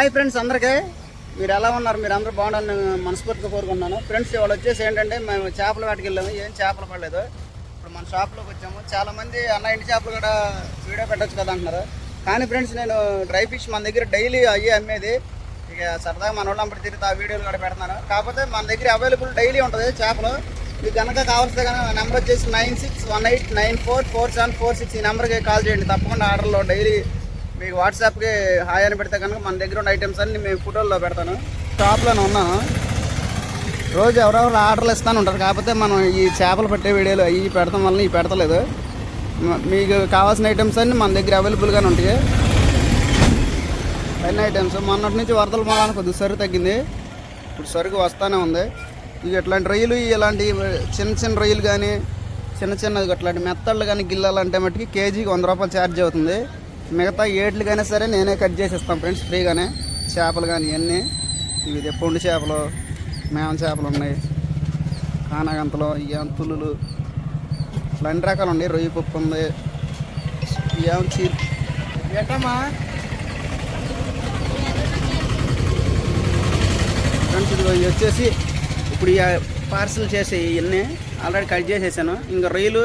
Hi friends అందరికీ. మీరు ఎలా ఉన్నారు? మీరు అందరూ బాగుండాలని మనస్ఫూర్తిగా కోరుకుంటున్నాను. ఫ్రెండ్స్ ఇవాళ వచ్చేసి ఏంటంటే మేము చేపల వేటకి వెళ్ళాము. ఏం చేపలు పడలేదు. ఇప్పుడు మన షాప్లోకి వచ్చాము. చాలా మంది అన్న ఇంటి చేపలు కూడా వీడియో పెట్టొచ్చు కదా అంటున్నారు. కానీ ఫ్రెండ్స్ నేను డ్రై ఫిష్ మన దగ్గర డైలీ అయ్యి అమ్మేది. ఇక సరదాగా మన వాళ్ళు తిరిగి ఆ వీడియోలు కూడా పెడతాను కాకపోతే మన దగ్గర అవైలబుల్ డైలీ ఉంటుంది చేపలు. మీకు కనుక కావాల్సిన కనుక నెంబర్ వచ్చేసి nine six one eight nine four four seven four six ఈ నెంబర్కి కాల్ చేయండి. తప్పకుండా ఆర్డర్లో డైలీ మీకు వాట్సాప్కి హాయ్ అని పెడితే కనుక మన దగ్గర ఉన్న ఐటమ్స్ అన్ని మేము ఫోటోల్లో పెడతాను. షాప్లోనే ఉన్నాను రోజు ఎవరెవరు ఆర్డర్లు ఇస్తాను ఉంటారు. కాకపోతే మనం ఈ చేపలు పట్టే వీడియోలు అవి పెడతాం వల్ల ఇవి పెడతలేదు. మీకు కావాల్సిన ఐటమ్స్ అన్నీ మన దగ్గర అవైలబుల్గానే ఉంటాయి. అన్ని ఐటమ్స్ మొన్నటి నుంచి వరదల మూలాన కొద్దిగా సరుకు తగ్గింది. ఇప్పుడు సరుకు వస్తానే ఉంది. ఇక ఇట్లాంటి రొయ్యలు ఇలాంటి చిన్న చిన్న రొయ్యలు కానీ చిన్న చిన్న అట్లాంటి మెత్తళ్ళు కానీ గిల్లాలంటే మట్టుకి కేజీకి వంద రూపాయలు ఛార్జ్ అవుతుంది. మిగతా ఏట్లు కానీ సరే నేనే కట్ చేసి ఇస్తాను ఫ్రెండ్స్ ఫ్రీగానే. చేపలు కానీ ఇవన్నీ. ఇవి పొండు చేపలు మేమ చేపలు ఉన్నాయి. కానగంతలు ఇవేం తుల్లులు ఇట్లా రకాలు ఉన్నాయి. రొయ్యి పప్పు ఉంది. ఏం చీ ఏంటమ్మా? ఫ్రెండ్స్ ఇదిగో వచ్చేసి ఇప్పుడు ఈ పార్సల్ చేసి ఇవన్నీ. ఆల్రెడీ కట్ చేసేసాను. ఇంకా రొయ్యలు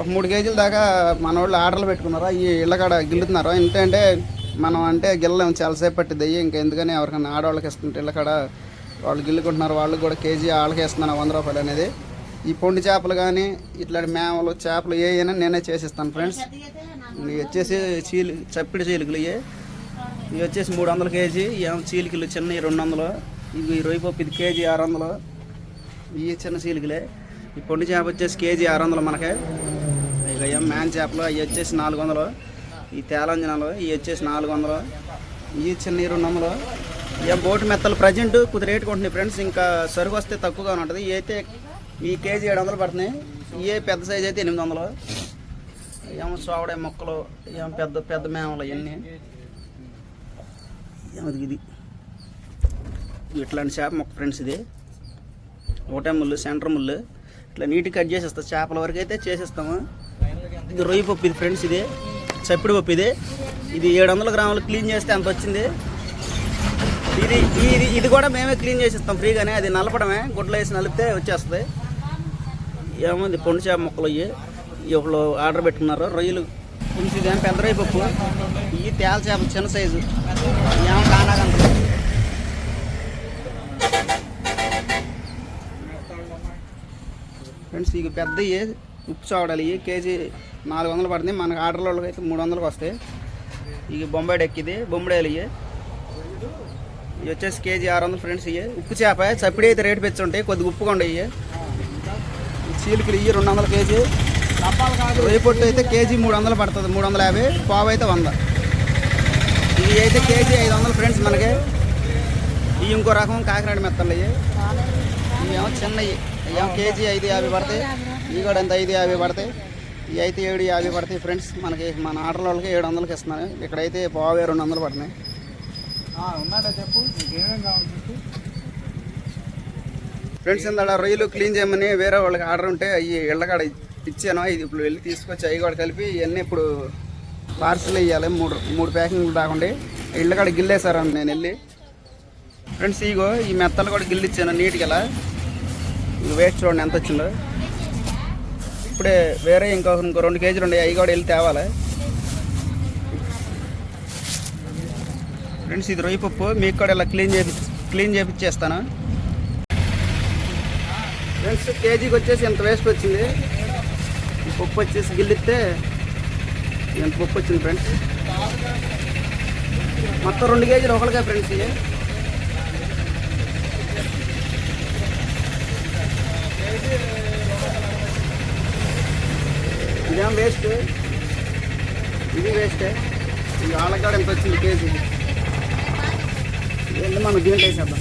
ఒక మూడు కేజీల దాకా మన వాళ్ళు ఆర్డర్లు పెట్టుకున్నారు? ఈ ఇళ్ళకాడ గిల్లుతున్నారు? ఎందుకంటే మనం అంటే గిల్లలేము చాలాసేపు పట్టిద్ది. ఇంకా ఎందుకని ఎవరికైనా ఆడవాళ్ళకి ఇస్తుంటే ఇళ్ళకాడ వాళ్ళు గిల్లుకుంటున్నారు. వాళ్ళకి కూడా కేజీ వాళ్ళకి ఇస్తున్నాను వంద రూపాయలు అనేది. ఈ పొండి చేపలు కానీ ఇట్లాంటి మేమలు చేపలు ఏ అయినా నేనే చేసిస్తాను ఫ్రెండ్స్. ఇవి వచ్చేసి చీలి చప్పిడి చీలికలు ఇవి ఇవి వచ్చేసి మూడు వందల కేజీ. ఏం చీలికలు చిన్నవి రెండు వందలు. ఇవి రొయ్యి పప్పు ఇది కేజీ ఆరు వందలు. ఇవి చిన్న చీలికలే. ఈ పొండి చేప వచ్చేసి కేజీ ఆరు వందలు మనకి. ఇక మ్యాన్ చేపలు అవి వచ్చేసి నాలుగు వందలు ఈ తేలంజనాలు ఇవి వచ్చేసి నాలుగు వందలు ఇవి చిన్న రెండు వందలు. ఏం బోటు మెత్తలు ప్రజెంట్ కొద్ది రేటు కొంటున్నాయి ఫ్రెండ్స్. ఇంకా సరుకు వస్తే తక్కువగా ఉంటుంది. ఇవి అయితే ఈ కేజీ ఏడు వందలు పడుతున్నాయి. ఇవే పెద్ద సైజ్ అయితే ఎనిమిది వందలు. ఏమో సోవడే మొక్కలు ఏమో పెద్ద పెద్ద మేమలు ఇవన్నీ ఏమది ఇది ఇట్లాంటి చేప మొక్క ఫ్రెండ్స్ ఇది. ఒకటే ముళ్ళు సెంటర్ ముళ్ళు. ఇట్లా నీట్గా కట్ చేసేస్తాం. చేపల వరకు అయితే చేసేస్తాము. ఇది రొయ్య పప్పు ఇది ఫ్రెండ్స్ ఇది. చప్పిడి పప్పు ఇది. ఇది ఏడు వందల గ్రాములు క్లీన్ చేస్తే అంత వచ్చింది. ఇది ఇది ఇది కూడా మేమే క్లీన్ చేసిస్తాం ఫ్రీగానే. అది నలపడమే. గుడ్లు వేసి నలిపితే వచ్చేస్తుంది. ఏముంది పొండు చేప మొక్కలు ఇవి ఇప్పుడు ఆర్డర్ పెట్టుకున్నారు. రొయ్యలు కొంచెం ఇదేం పెద్ద రొయ్య పప్పు. ఇవి తేల చేప చిన్న సైజు. ఏమో కానాగంతలు ఫ్రెండ్స్ ఇక పెద్దవి ఉప్పు చావడాలి కేజీ నాలుగు వందలు పడుతుంది మనకు ఆర్డర్లో అయితే మూడు వందలకు వస్తాయి. ఇక బొంబాయి ఎక్కిది బొంబాయిలు ఇవి ఇవి వచ్చేసి కేజీ ఆరు వందలు ఫ్రెండ్స్ ఇవి ఉప్పు చేప చప్పిడి అయితే రేటు పెంచుంటాయి కొద్దిగా ఉప్పుగా ఉండవు ఇవి చీలికలు ఇవి రెండు వందల కేజీ. రొయ్య పొట్టు అయితే కేజీ మూడు వందలు పడుతుంది. మూడు వందల యాభై. పావు అయితే వంద. ఇవి అయితే కేజీ ఐదు వందలు ఫ్రెండ్స్ మనకి. ఇవి ఇంకో రకం కాకినాడ మెత్తలు ఇవి ఇవేమో చిన్నవి ఇవేమో కేజీ ఐదు యాభై పడతాయి. ఇవి కూడా ఎంత? ఐదు యాభై పడతాయి. ఇవి అయితే ఏడు యాభై పడతాయి ఫ్రెండ్స్. మనకి మన ఆర్డర్ వాళ్ళకి ఏడు వందలకి ఇస్తున్నాను ఇక్కడైతే పావు రెండు వందలు ఉన్నాడా చెప్పు. నీకేమేం కావాలి చెప్పు. ఫ్రెండ్స్ ఇందాడ రొయ్యలు క్లీన్ చేయమని వేరే వాళ్ళకి ఆర్డర్ ఉంటే అవి ఇళ్ళకాడ ఇచ్చాను. ఇది ఇప్పుడు వెళ్ళి తీసుకొచ్చి అవి కూడా కలిపి ఇవన్నీ ఇప్పుడు పార్సల్ ఇవ్వాలి మూడు మూడు ప్యాకింగ్లు రాకుండా ఇళ్ళకాడ గిల్లేసారు నేను వెళ్ళి. ఫ్రెండ్స్ ఇగో ఈ మెత్తలు కూడా గిల్లిచ్చాను నీట్గా ఇలా. వేస్ట్ చూడండి ఎంత వచ్చిందో. ఇప్పుడే వేరే ఇంకో ఇంకో రెండు కేజీలు ఉన్నాయి. అవి కూడా వెళ్ళి తేవాలి. ఫ్రెండ్స్ ఇది రొయ్యి పప్పు. మీకు కూడా ఇలా క్లీన్ చేపి క్లీన్ చేపిచ్చేస్తాను. ఫ్రెండ్స్ కేజీకి వచ్చేసి ఎంత వేస్ట్ వచ్చింది? ఈ పప్పు వచ్చేసి గిల్లిస్తే ఎంత పప్పు వచ్చింది ఫ్రెండ్స్? మొత్తం రెండు కేజీలు ఒకరిగా ఫ్రెండ్స్ ఇవి. ఇదేం వేస్ట్ ఇది వేస్టే ఈ ఆలకాడ ఎంత వచ్చింది కేజీ? వెళ్ళి మనం దీంట్లో వేసేద్దాం.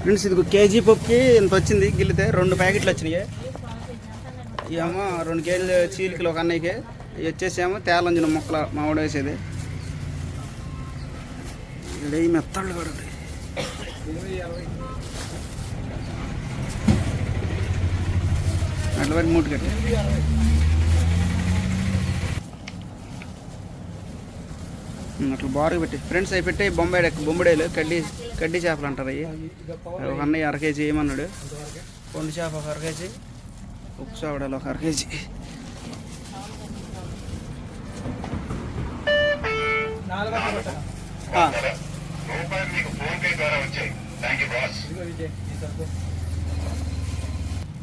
ఫ్రెండ్స్ ఇది కేజీ పప్పుకి ఇంత వచ్చింది గిల్లితే రెండు ప్యాకెట్లు వచ్చినాయి. ఏమో రెండు కేజీలు చీలికలు ఒక అన్నయ్యకి. వచ్చేసేమో తేలంజిన మొక్కల మామిడి వేసేది. ఇక్కడ ఈ కూడా ఉన్నాయి. వరకు మూట అట్లా బారుగా పెట్టి. ఫ్రెండ్స్ అవి పెట్టి బొంబాయి బొంబడేలు కడ్డీ కడ్డీ చేపలు అంటారు అవి ఒక అన్నయ్య అర కేజీ ఏమన్నాడు? పొండు చేప ఒక అర కేజీ ఉప్పు సోడాలు ఒక అర కేజీ.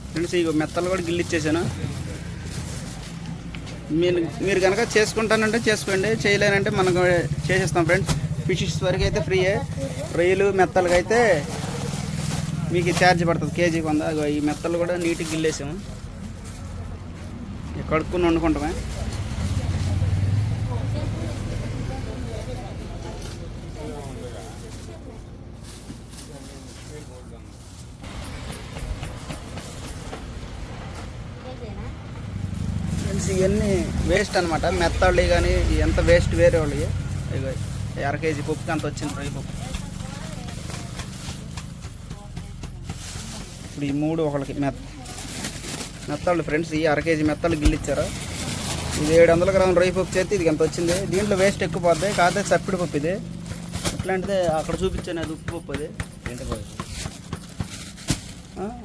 ఫ్రెండ్స్ ఇక మెత్తలు కూడా గిల్లిచ్చేసాను మీరు మీరు కనుక చేసుకుంటానంటే చేసుకోండి చేయలేనంటే మనం చేసేస్తాం ఫ్రెండ్స్. ఫిషెస్ వరకు అయితే ఫ్రీయే రొయ్యలు మెత్తలకి అయితే మీకు ఛార్జ్ పడుతుంది కేజీ కొంద అగో ఈ మెత్తలు కూడా నీట్గా గిల్లేసాము. కడుక్కుని వండుకుంటామే. ఫ్రెండ్స్ ఇవన్నీ వేస్ట్ అనమాట మెత్తళ్ళు కానీ ఎంత వేస్ట్ వేరే వాళ్ళు ఇగో అర కేజీ పప్పుకి అంత వచ్చింది ఫ్రై పప్పు. ఇప్పుడు ఈ మూడు ఒకళ్ళకి మెత్త మెత్తళ్ళు ఫ్రెండ్స్ ఈ అర కేజీ మెత్తళ్ళు గిల్లిచ్చారు. ఇది ఏడు వందల గ్రాముల రొయ్య పప్పు చేస్తే ఇది ఎంత వచ్చింది? దీంట్లో వేస్ట్ ఎక్కువ పోద్ది కాకపోతే చప్పిడి పప్పు ఇది. ఎట్లాంటిది అక్కడ చూపించాను అది ఉప్పు పప్పు అది. వాళ్ళకే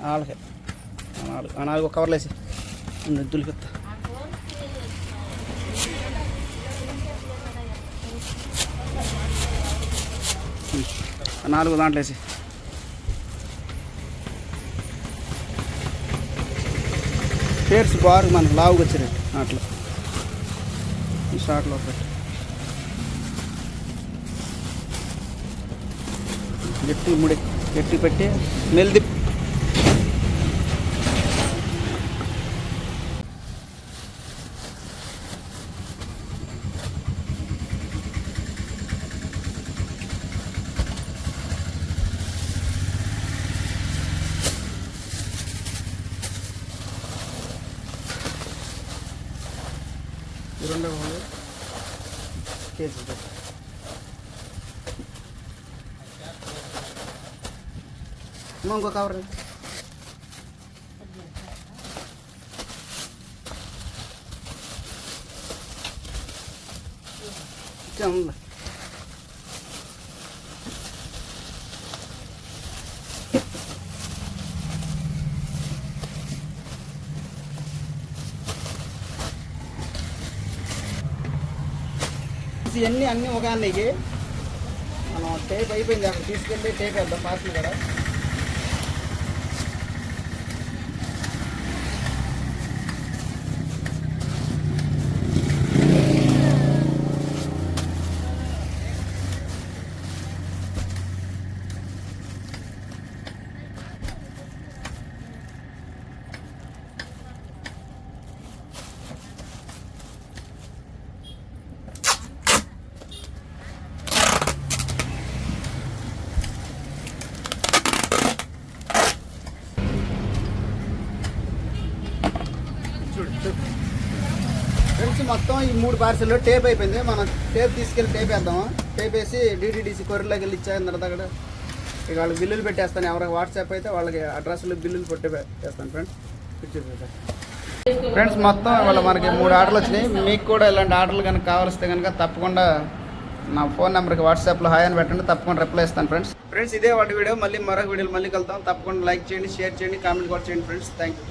వాళ్ళకి నాలుగు నాలుగు కవర్లు వేసి దులిపిస్తా నాలుగు దాంట్లో వేసి. పేర్స్ బాగా మనకు లావుగా వచ్చినట్టు. అట్లా. ఈ షార్ట్లో పెట్టి గట్టి ముడి గట్టి పెట్టి మెల్ది ఈ రెండో వాళ్ళు కేజీ పెట్టి అమ్మ, ఇంకో కవర్ ఇవ్వు. ఇచ్చే ఉందిలే. ఇవన్నీ అన్నీ ఒక అన్నయ్యకి మనం టేప్ అయిపోయింది అక్కడ తీసుకెళ్ళి టేప్ వేద్దాం పార్సల్ కూడా. ఫ్రెండ్స్ మొత్తం ఈ మూడు పార్సల్ టేప్ అయిపోయింది. మనం టేప్ తీసుకెళ్ళి టేప్ వేద్దాము? టేప్ వేసి డీటీడీసీ కొరియర్లోకి వెళ్ళి ఇచ్చాను తర్వాత అక్కడ. ఇక వాళ్ళకి బిల్లులు పెట్టేస్తాను. ఎవరికి వాట్సాప్ అయితే వాళ్ళకి అడ్రస్లు బిల్లులు పెట్టి చేస్తాను ఫ్రెండ్స్. ఫ్రెండ్స్ మొత్తం ఇవాళ మనకి మూడు ఆర్డర్లు వచ్చినాయి. మీకు కూడా ఇలాంటి ఆర్డర్లు కనుక కావాల్స్తే కనుక తప్పకుండా నా ఫోన్ నెంబర్కి వాట్సాప్లో హాయ్ అని పెట్టండి. తప్పకుండా రిప్లై ఇస్తాను ఫ్రెండ్స్. ఫ్రెండ్స్ ఇదే వాటి వీడియో. మళ్ళీ మరొక వీడియోలు మళ్ళీ కలుద్దాం. తప్పకుండా లైక్ చేయండి షేర్ చేయండి కామెంట్ కూడా చేయండి ఫ్రెండ్స్. Thank you